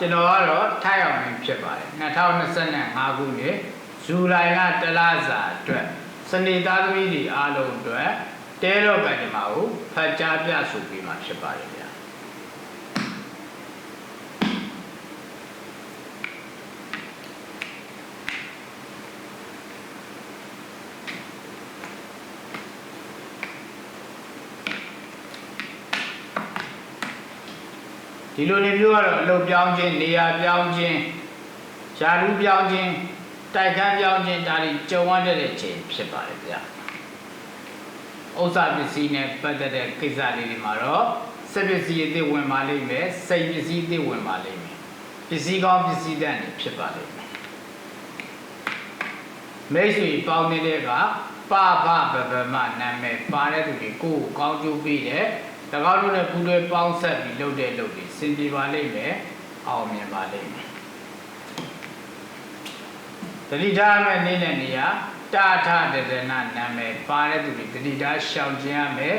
ကျွန်တော်ကတော့ထိုက်အောင်ဖြစ်ပါတယ်2025ခုနှစ်ဇူလိုင်လတလစာအတွက်စနေသားသမီးတွေအားလုံးအတွက်တဲတော့ကကြမှာကိုဖတ်ကြားပြဆိုပေးမှာဖြစ်ပါတယ်ဗျာ ဒီလိုနေမျိုးကတော့အလုပ်ပြောင်းခြင်းနေရာပြောင်းခြင်းယာလူပြောင်းခြင်းတိုက်ခန်းပြောင်းခြင်းဒါတွေကြုံရတဲ့ချိန်ဖြစ်ပါတယ်ဗျာဥစ္စာပစ္စည်းနဲ့ပတ်သက်တဲ့ကိစ္စလေးတွေမှာတော့စက်ပစ္စည်းအသစ်ဝင်ပါလိမ့်မယ်စိတ်ပစ္စည်းအသစ်ဝင်ပါလိမ့်မယ်ပစ္စည်းကောင်းပစ္စည်းတန်တွေဖြစ်ပါလိမ့်မယ်မိတ်ဆွေပေါင်းနေတဲ့ကပပပပမနာမည်ပါတဲ့သူတွေကိုယ်ကိုကောင်းကျိုးပေးတယ်၎ င်းတို့နဲ့ပူးတွဲပေါင်းဆက်ပြီးလုပ်တဲ့လုပ်တွေစင်ပြေပါလိမ့်မယ်အောင်မြင်ပါလိမ့်မယ်တတိထားမဲ့နေတဲ့နေရာတာထဒေသနာနာမည်ပါတဲ့သူတွေတတိထားရှောင်ကျင်ရမယ်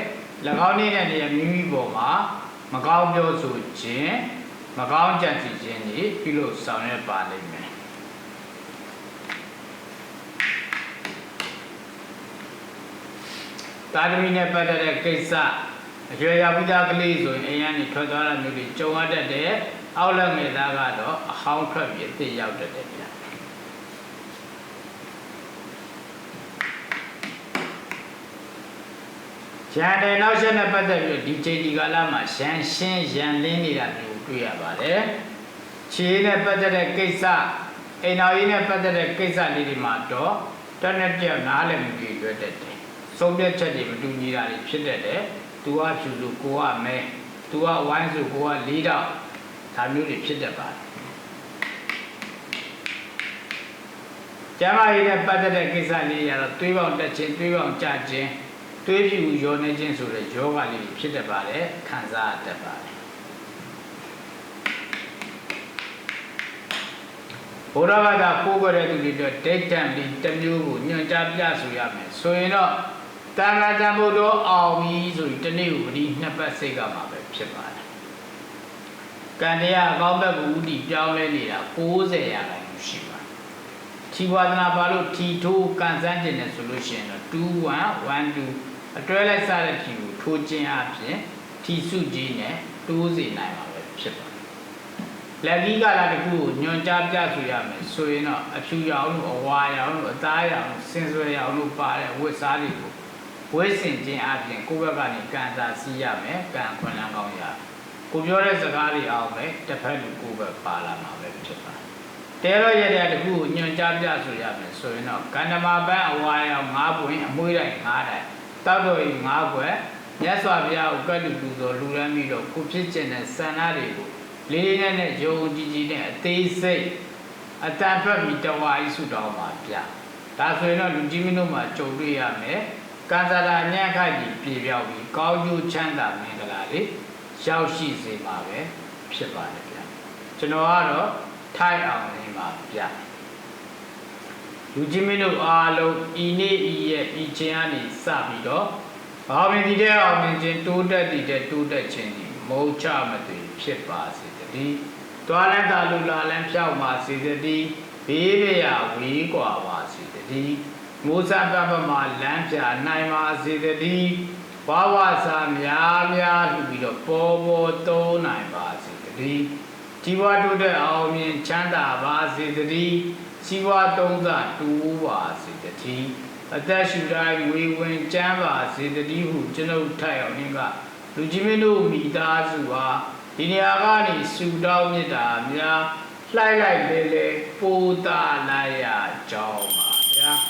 ၎င်းနေတဲ့နေရာမိမိပေါ်မှာမကောင်းပြောဆိုခြင်းမကောင်းကြံစည်ခြင်းတွေပြုလို့ဆောင်ရွက်ပါလိမ့်မယ်တာသမီနဲ့ပတ်သက်တဲ့ကိစ္စ အရွယ်ရောက်ပြီးသားကလေးဆိုရင်အိမ်ကနေထွက်သွားတာမျိုးတွေကြုံရတတ်တယ်အောက်လက်ငယ်သားကတော့အဟောင်းထွက်ပြီးအစ်ရောက်တတ်တယ်ဗျာရန်တယ်နောက်ဆက်နဲ့ပတ်သက်ပြီးဒီချိန်ဒီကာလမှာရန်ရှင်းရန်လင်းနေတာမျိုးတွေ့ရပါတယ်ခြေနဲ့ပတ်သက်တဲ့ကိစ္စအိမ်တော်ကြီးနဲ့ပတ်သက်တဲ့ကိစ္စလေးတွေမှာတော့တနက်တည်းနားလည်မှုတွေတွေ့တတ်တယ်ဆုံးဖြတ်ချက်တွေမတူညီတာတွေဖြစ်တတ်တယ် သူကဖြူလို့ကိုကမဲသူကဝိုင်းဆိုကိုကလေးတော့ဒါမျိုးတွေဖြစ်တတ်ပါတယ်ကျမ်းမာရေးနဲ့ပတ်သက်တဲ့ကိစ္စလေးရတော့သွေးပေါင်တက်ခြင်းသွေးပေါင်ကျခြင်းသွေးဖြူရောနေခြင်းဆိုတဲ့ယောဂလေးတွေဖြစ်တတ်ပါတယ်ခံစားတတ်ပါတယ်ဘုရားဘာသာကိုးကွယ်တဲ့သူတွေအတွက်ဒိဋ္ဌံပြီးတစ်မျိုးကိုညွှန်ကြားပြဆိုရမယ်ဆိုရင်တော့ တန်ခါတန်ဖို့တော့အောင်ပြီဆိုပြီးတနေ့ကိုဒီနှစ်ပတ်စိတ်ကမှာပဲဖြစ်ပါတယ်ကံတရားအကောင်းဘက်ကိုဥတီပြောင်းလဲနေတာ60ရာခိုင်နှုန်းရှိပါတယ်ထီဝါဒနာပါလို့ထီထိုးကန်စမ်းကျင်တယ်ဆိုလို့ရှိရင်တော့21 12အတွဲလိုက်စားတဲ့ထီကိုထိုးခြင်းအပြင်ထီစုကြီးနဲ့တိုးစေနိုင်မှာပဲဖြစ်ပါတယ်လက်ကြီးကလာတစ်ခုကိုညွန်ကြားပြဆိုရမယ်ဆိုရင်တော့အဖြူရောင်လို့အဝါရောင်လို့အသားရောင်လို့စင်စွဲရောင်လို့ပါတဲ့ဝတ်စားတွေကို ဝိစင်ခြင်းအပြင်ကိုယ့်ဘက်ကနေကန်စာစီးရမယ်ကန်ခွန်လန်းကောင်းရကိုပြောတဲ့စကားတွေအောင်ပဲတစ်ဖက်လူကိုယ့်ဘက်ပါလာမှာပဲဖြစ်ပါတယ်တဲတော့ရတဲ့တခုကိုညွန်ကြားပြဆိုရမယ်ဆိုရင်တော့ကန္ဓမာပန်းအဝါရောင်၅ပွင့်အမွှေးတိုင်း၅တိုင်းတောက်တော်ကြီး၅ဘွယ်မြတ်စွာဘုရားကိုကတ်လူပူဇော်လူရမ်းပြီးတော့ကိုဖြစ်ကျင်တဲ့စံနာတွေကိုလေးလေးနဲ့နဲ့ယုံကြည်ကြည်နဲ့အသေးစိတ်အတန်ဖက်ပြီးတဝါကြီးဆုတောင်းပါဗျာဒါဆိုရင်တော့လူကြီးမင်းတို့မှာကြုံတွေ့ရမယ် ကံစရာညံ့ခိုက်ပြီးပြေပြောက်ပြီးကောင်းကျိုးချမ်းသာမင်္ဂလာတွေရောက်ရှိစေမှာပဲဖြစ်ပါတယ်ဗျာကျွန်တော်ကတော့ထိုက်အောင်နေပါဗျာလူကြီးမင်းတို့အားလုံးဤနေ့ဤရက်ဤချင်းအနေစပြီးတော့ဘာမင်ဒီတဲ့အောင်မြင်ခြင်းတိုးတက်တည်တဲ့တိုးတက်ခြင်းဒီမုံချမသွေဖြစ်ပါစေတည်းတွာလန်းတာလူလာလန်းဖြောက်ပါစေတည်းဘေးရဝေးကွာပါစေတည်း မိုးစပပမှာလမ်းပြနိုင်ပါစေတည်းဘဝစာများများလှူပြီးတော့ပေါ်ပေါ်သုံးနိုင်ပါစေတည်းជីវတုတဲ့အောင်မြင်ချမ်းသာပါစေတည်းជីវတုံးသာတူပါစေတည်းအသက်ရှူတိုင်းဝေဝင်ကျမ်းပါစေတည်းဟုကျွန်ုပ်ထိုက်အောင်င်းကလူကြီးမင်းတို့မိသားစုဟာဒီနေရာကနေဆူတောင်းမြတ်တာများလှိုက်လိုက်လေလေပိုးတာလိုက်ရကြောင်းပါဗျာ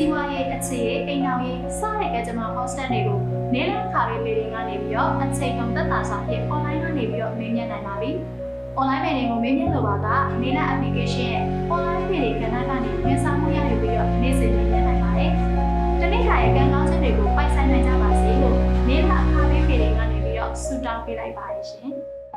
စီးပွားရေးအခြေရေးအိမ်အောင်ရေးစတဲ့ကကြမှာ hostel တွေကိုနေလခါရေးပေတွေကနေပြီးတော့အချိန်ကုန်သက်သာဆောင်ဖြင့် online ကနေပြီးတော့မေးမြန်းနိုင်ပါပြီ။ online ပေတွေကိုမေးမြန်းလိုပါကနေလ application ရဲ့ online ပေတွေကဏ္ဍကနေဝန်ဆောင်မှုရယူပြီးတော့နေ့စဉ်မေးမြန်းနိုင်ပါတယ်။တနေ့ခါရဲ့ကံကောင်းချက်တွေကိုပိုက်ဆိုင်နိုင်ကြပါစေလို့နေလအခါရေးပေတွေကနေပြီးတော့ဆုတောင်းပေးလိုက်ပါတယ်ရှင်။